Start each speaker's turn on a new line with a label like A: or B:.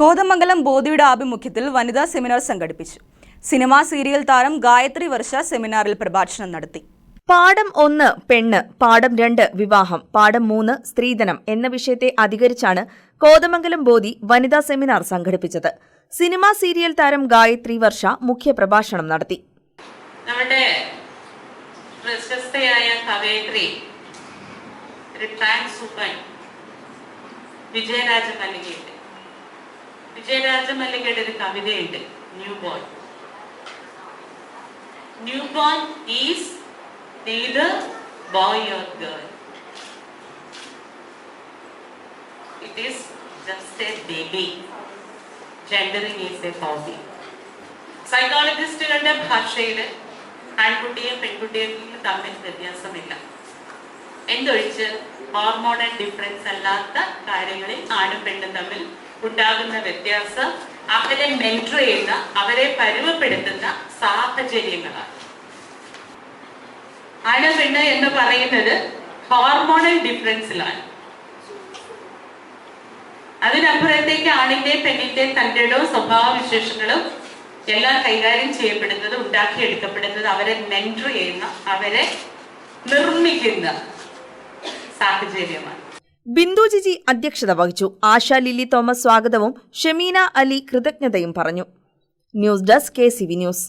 A: കോതമംഗലം ബോധിയുടെ ആഭിമുഖ്യത്തിൽ വനിതാ സെമിനാർ സംഘടിപ്പിച്ചു. സിനിമാ സീരിയൽ താരം ഗായത്രി വർഷ സെമിനാറിൽ പ്രഭാഷണം നടത്തി.
B: പാഠം ഒന്ന് പെണ്ണ്. പാഠം രണ്ട് വിവാഹം. പാഠം മൂന്ന് സ്ത്രീധനം എന്ന വിഷയത്തെ അധികരിച്ചാണ് കോതമംഗലം ബോധി വനിതാ സെമിനാർ സംഘടിപ്പിച്ചത്. സിനിമാ സീരിയൽ താരം ഗായത്രി വർഷ മുഖ്യ പ്രഭാഷണം നടത്തി.
C: നമ്മുടെ പ്രശസ്തയായ കവയത്രി ഒരു ട്രാൻസ് സൂപ്പൻ വിജയരാജ മല്ലികയുണ്ട് വിജയരാജ മല്ലികയുടെ ഒരു കവിതയുണ്ട് new born new born is neither boy or girl it is just a baby gendering is a hobby സൈക്കോളജിസ്റ്റുകളുടെ ഭാഷയിൽ ആൺകുട്ടിയും പെൺകുട്ടിയും തമ്മിൽ വ്യത്യാസമില്ല. എന്തൊഴിച്ച് ഹോർമോണൽ ഡിഫറൻസ് അല്ലാത്ത കാര്യങ്ങളിൽ ആണും പെണ്ണും തമ്മിൽ ഉണ്ടാകുന്ന വ്യത്യാസം അവരെ മെന്റർ ചെയ്യുന്ന അവരെ പരുവപ്പെടുത്തുന്ന സാഹചര്യങ്ങളാണ്. ആണ് പെണ്ണ് എന്ന് പറയുന്നത് ഹോർമോണൽ ഡിഫറൻസിലാണ് അതിനപ്പുറത്തേക്ക് ആണിന്റെ പെണ്ണിന്റെ തന്റെടവും സ്വഭാവവിശേഷങ്ങളും എല്ലാം കൈകാര്യം ചെയ്യപ്പെടുന്നത് ഉണ്ടാക്കിയെടുക്കപ്പെടുന്നത് അവരെ മെന്റർ ചെയ്യുന്ന അവരെ നിർമ്മിക്കുന്ന സാഹചര്യമാണ്.
B: ബിന്ദു ജിജി അധ്യക്ഷത വഹിച്ചു. ആശ ലില്ലി തോമസ് സ്വാഗതവും ഷെമീന അലി കൃതജ്ഞതയും പറഞ്ഞു. News desk K news.